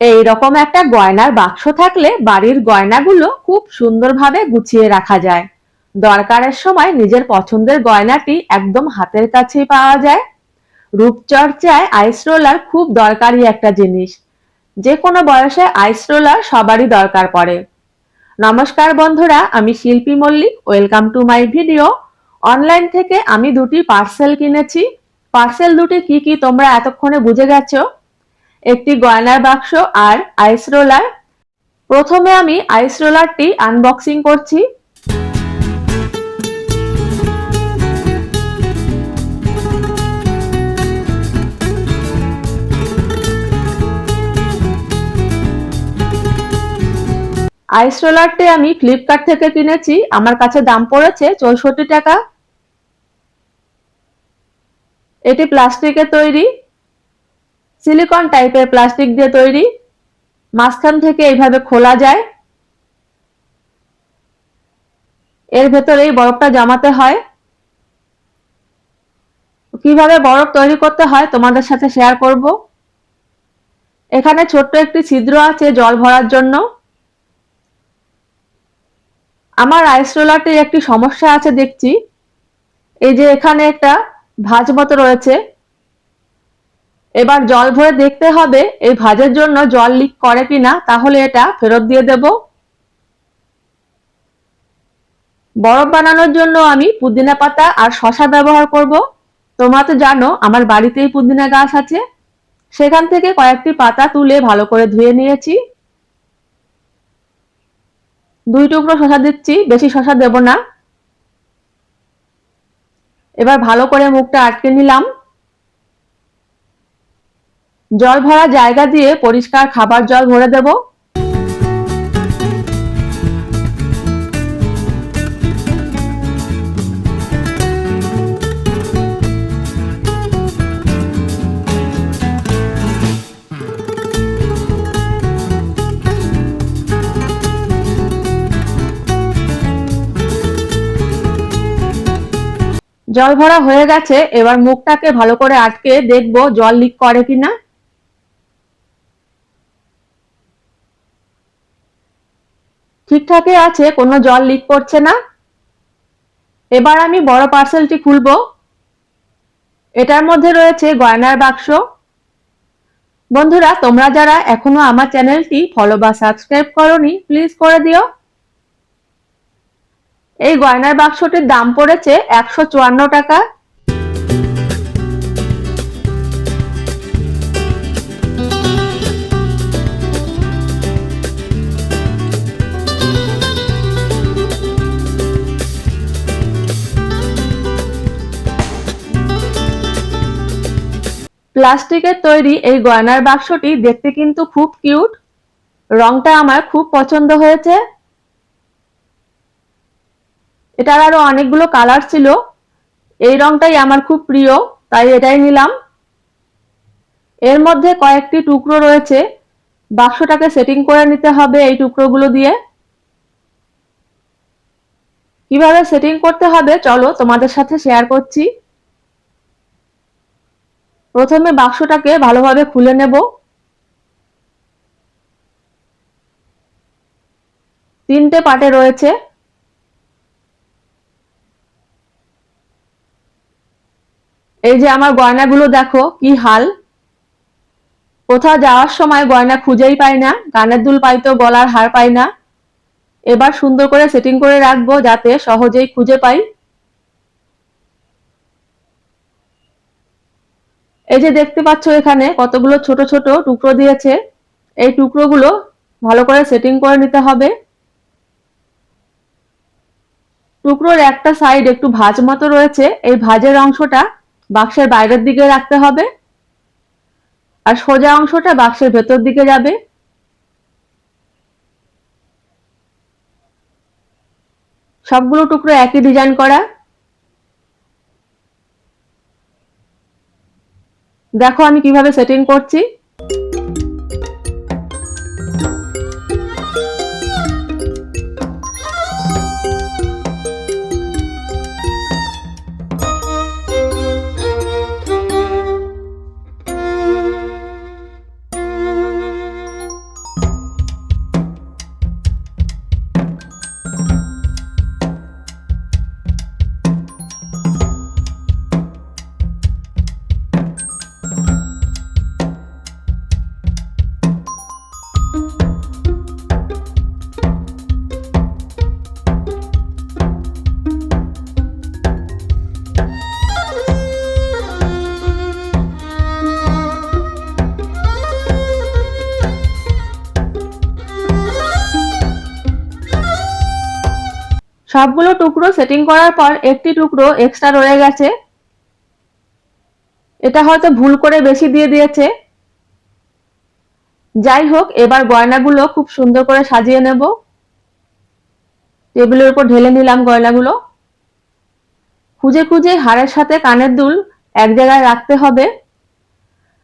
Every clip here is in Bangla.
এই রকম একটা গয়নার বাক্স থাকলে বাড়ির গয়নাগুলো খুব সুন্দরভাবে গুছিয়ে রাখা যায়। দরকারের সময় নিজের পছন্দের গয়নাটি একদম হাতের কাছেই পাওয়া যায়। রূপচর্চায় আইস রোলার খুব দরকারি একটা জিনিস। যে কোনো বয়সে আইস রোলার সবারই দরকার পড়ে। নমস্কার বন্ধুরা, আমি Shilpi Mallick, welcome to my video. Online থেকে আমি দুটি পার্সেল কিনেছি। পার্সেল দুটি কি কি তোমরা এতক্ষণে বুঝে গেছো? একটি গয়নার বাক্স আর আইস রোলার প্রথমে আমি আইস রোলারটি আনবক্সিং করছি। আইস রোলারটি আমি ফ্লিপকার্ট থেকে কিনেছি। আমার কাছে দাম পড়েছে চৌষট্টি টাকা। এটি প্লাস্টিকের তৈরি। সিলিকন টাইপের প্লাস্টিক দিয়ে তৈরি। মাঝখান থেকে এইভাবে খোলা যায়। এর ভেতরেই বরফটা জমাতে হয়। কীভাবে বরফ তৈরি করতে হয় তোমাদের সাথে শেয়ার করব। এখানে ছোট্ট একটি ছিদ্র আছে জল ভরার জন্য। আমার আইস রোলারটির একটি সমস্যা আছে দেখছি। এই যে এখানে একটা ভাঁজ মতো রয়েছে। এবার জল ভরে দেখতে হবে এই ভাজের জন্য জল লিক করে কিনা, তাহলে এটা ফেরত দিয়ে দেব। বরফ বানানোর জন্য আমি পুদিনা পাতা আর শশা ব্যবহার করব। তোমরা তো জানো, আমার বাড়িতেই পুদিনা গাছ আছে। সেখান থেকে কয়েকটি পাতা তুলে ভালো করে ধুয়ে নিয়েছি। দুই টুকরো শশা দিচ্ছি, বেশি শশা দেব না। এবার ভালো করে মুখটা আটকে নিলাম। জল ভরা জায়গা দিয়ে পরিষ্কার খাবার জল ভরে দেব। জল ভরা হয়ে গেছে, এবার মুখটাকে ভালো করে আটকে দেখব জল লিক করে কিনা। ঠিকঠাকই আছে, কোনো জল লিক করছে না। এবার আমি বড় পার্সেলটি খুলবো। এটার মধ্যে রয়েছে গয়নার বাক্স। বন্ধুরা, তোমরা যারা এখনও আমার চ্যানেলটি ফলো বা সাবস্ক্রাইব করনি প্লিজ করে দিও। এই গয়নার বাক্সটির দাম পড়েছে একশো চুয়ান্ন টাকা। প্লাস্টিকের তৈরি এই গয়নার বাক্সটি দেখতে কিন্তু খুব কিউট। রংটা আমার খুব পছন্দ হয়েছে। এটার আরও অনেকগুলো কালার ছিল। এই রংটাই আমার খুব প্রিয়, তাই এটাই নিলাম। এর মধ্যে কয়েকটি টুকরো রয়েছে। বাক্সটাকে সেটিং করে নিতে হবে এই টুকরোগুলো দিয়ে। কীভাবে সেটিং করতে হবে চলো তোমাদের সাথে শেয়ার করছি। প্রথমে বাক্সটাকে ভালোভাবে খুলে নেব। তিনটে পাটে রয়েছে। এই যে আমার গয়নাগুলো দেখো, কি হাল। কোথাও যাওয়ার সময় গয়না খুঁজেই পাই না, কানের দুল পাই তো, গলার হার পাই না। এবার সুন্দর করে সেটিং করে রাখব যাতে সহজেই খুঁজে পাই। এই যে দেখতে পাচ্ছ এখানে কতগুলো ছোট ছোট টুকরো দিয়েছে। এই টুকরোগুলো ভালো করে সেটিং করে নিতে হবে। টুকরোর একটা সাইড একটু ভাজ মতো রয়েছে। এই ভাজের অংশটা বাক্সের বাইরের দিকে রাখতে হবে। আর সোজা অংশটা বাক্সের ভেতর দিকে যাবে। সবগুলো টুকরো একই ডিজাইন করা। দেখো আমি কীভাবে সেটিং করছি। সবগুলো টুকরো সেটিং করার পর একটি টুকরো এক্সট্রা রয়ে গেছে। এটা হয়তো ভুল করে বেশি দিয়ে দিয়েছে। যাই হোক, এবার গয়নাগুলো খুব সুন্দর করে সাজিয়ে নেব। টেবিলের উপর ঢেলে নিলাম গয়নাগুলো। খুঁজে খুঁজে হাড়ের সাথে কানের দুল এক জায়গায় রাখতে হবে।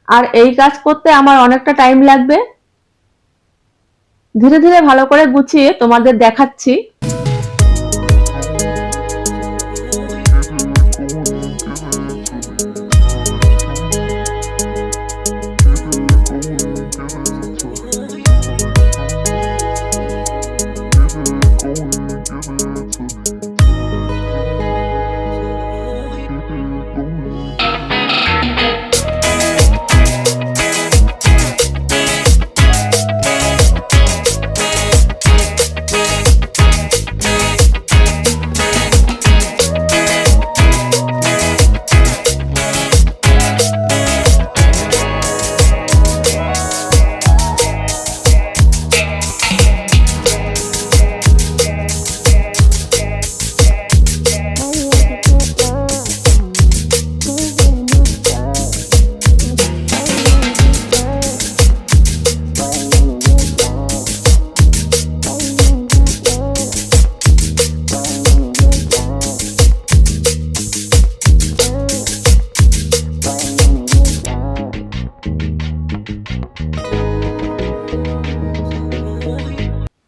আর এই কাজ করতে আমার অনেকটা টাইম লাগবে। ধীরে ধীরে ভালো করে গুছিয়ে তোমাদের দেখাচ্ছি।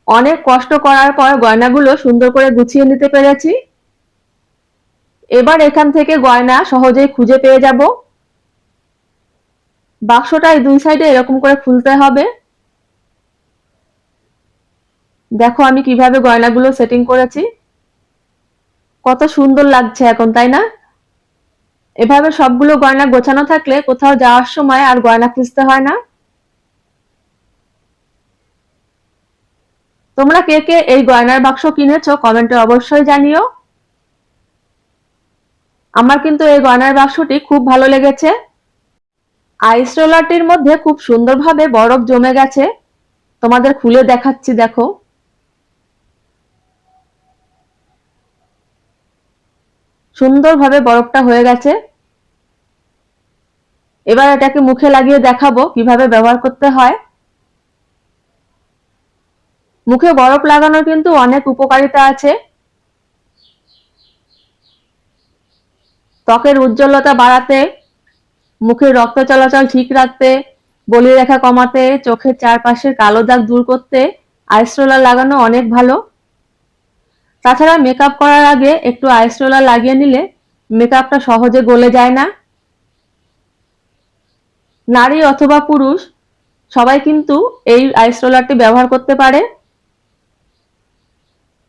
অনেক কষ্ট করার পর গয়নাগুলো সুন্দর করে গুছিয়ে নিতে পেরেছি। এবার এখান থেকে গয়না সহজেই খুঁজে পেয়ে যাব। বাক্সটায় দুই সাইডে এরকম করে খুলতে হবে। দেখো আমি কীভাবে গয়নাগুলো সেটিং করেছি। কত সুন্দর লাগছে এখন, তাই না? এভাবে সবগুলো গয়না গোছানো থাকলে কোথাও যাওয়ার সময় আর গয়না খুঁজতে হয় না। তোমরা কে কে এই গয়নার বাক্স কিনেছো কমেন্টে অবশ্যই জানিও। আমার কিন্তু এই গয়নার বাক্সটি খুব ভালো লেগেছে। আইস রোলারটির মধ্যে খুব সুন্দরভাবে বরফ জমে গেছে। তোমাদের খুলে দেখাচ্ছি, দেখো। সুন্দরভাবে বরফটা হয়ে গেছে। এবার এটাকে মুখে লাগিয়ে দেখাবো কীভাবে ব্যবহার করতে হয়। মুখে বরফ লাগানোর কিন্তু অনেক উপকারিতা আছে। ত্বকের উজ্জ্বলতা বাড়াতে, মুখের রক্ত চলাচল ঠিক রাখতে, বলি রেখা কমাতে, চোখের চারপাশের কালো দাগ দূর করতে আইস রোলার লাগানো অনেক ভালো। তাছাড়া মেকআপ করার আগে একটু আইস রোলার লাগিয়ে নিলে মেকআপটা সহজে গলে যায় না। নারী অথবা পুরুষ, সবাই কিন্তু এই আইস রোলারটি ব্যবহার করতে পারে।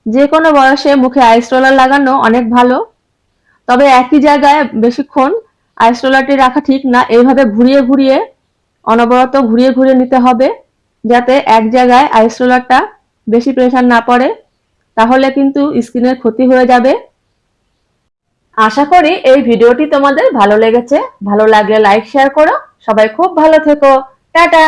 যে কোনো বয়সে মুখে আইস রোলার লাগানো অনেক ভালো, তবে একই জায়গায় বেশিক্ষণ আইস রোলারটি রাখা ঠিক না। এইভাবে ঘুরিয়ে ঘুরিয়ে, অনবরত ঘুরিয়ে ঘুরিয়ে নিতে হবে, যাতে এক জায়গায় আইস রোলারটা বেশি প্রেশার না পড়ে, তাহলে কিন্তু স্কিনের ক্ষতি হয়ে যাবে। আশা করি এই ভিডিওটি তোমাদের ভালো লেগেছে। ভালো লাগলে লাইক শেয়ার করো। সবাই খুব ভালো থেকো। টাটা!